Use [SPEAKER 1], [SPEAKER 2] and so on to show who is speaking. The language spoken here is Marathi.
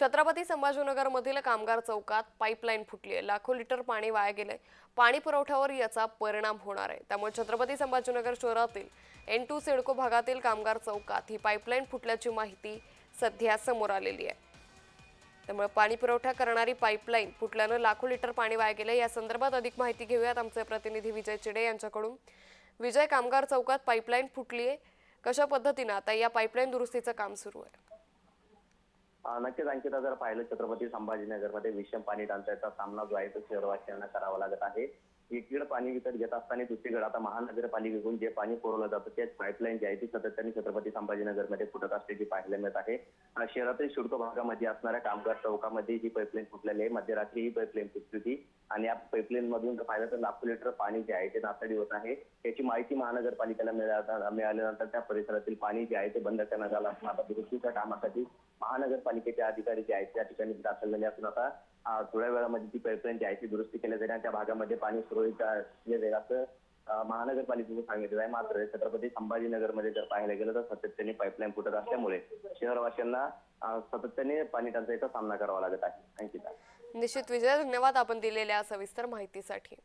[SPEAKER 1] छत्रपती संभाजीनगरमधील कामगार चौकात पाईपलाईन फुटली आहे. लाखो लिटर पाणी वाया गेलंय. पाणी पुरवठ्यावर याचा परिणाम होणार आहे. त्यामुळे छत्रपती संभाजीनगर शहरातील एन टू सिडको भागातील कामगार चौकात ही पाईपलाईन फुटल्याची माहिती सध्या समोर आलेली आहे. त्यामुळे पाणी पुरवठा करणारी पाईपलाईन फुटल्यानं लाखो लिटर पाणी वाया गेले या संदर्भात अधिक माहिती घेऊयात आमचे प्रतिनिधी विजय चिडे यांच्याकडून. विजय कामगार चौकात पाईपलाईन फुटली आहे कशा पद्धतीनं आता या पाईपलाईन दुरुस्तीचं काम सुरू आहे?
[SPEAKER 2] नक्कीच अंकिता जर पाहिलं छत्रपती संभाजीनगरमध्ये विषम पाणी टंचाईचा सामना जो आहे तो शहरवासियांना करावा लागत आहे. एकीकडे पाणी विकत घेत असताना दुसरीकडे आता महानगरपालिकेकडून जे पाणी पुरवलं जातं तेच पाईपलाईन जी आहे ती सातत्याने छत्रपती संभाजीनगरमध्ये फुटत असल्याची पाहायला मिळत आहे. शहरातील शुल्क भागामध्ये असणाऱ्या कामगार चौकामध्ये ही पाईपलाईन फुटलेली आहे. मध्यरात्री ही पाईपलाईन फुटली होती आणि या पाईपलाईन मधून जर पाहिलं तर लाखो लिटर पाणी जे आहे ते नासाडी होत आहे. याची माहिती महानगरपालिकेला मिळाल्यानंतर त्या परिसरातील पाणी जे आहे ते बंद करण्यात आलं असून दुरुस्तीच्या कामासाठी महानगरपालिकेच्या अधिकारी जे आहेत त्या ठिकाणी दाखल झाले असून आता थोड्या वेळामध्ये ती पाईपलाईन जी आहे ती दुरुस्ती केल्या जाईल आणि त्या भागामध्ये पाणी सुरळीत दिले जाईल असं महानगरपालिकेने सांगितलं आहे. मात्र छत्रपती संभाजीनगरमध्ये जर पाहायला गेलं तर सातत्याने पाईपलाईन फुटत असल्यामुळे शहरवासियांना सातत्याने पाणी टंचाईचा सामना करावा लागत आहे. अंकिता
[SPEAKER 1] निश्चित विजय धन्यवाद आपण दिलेल्या सविस्तर माहितीसाठी.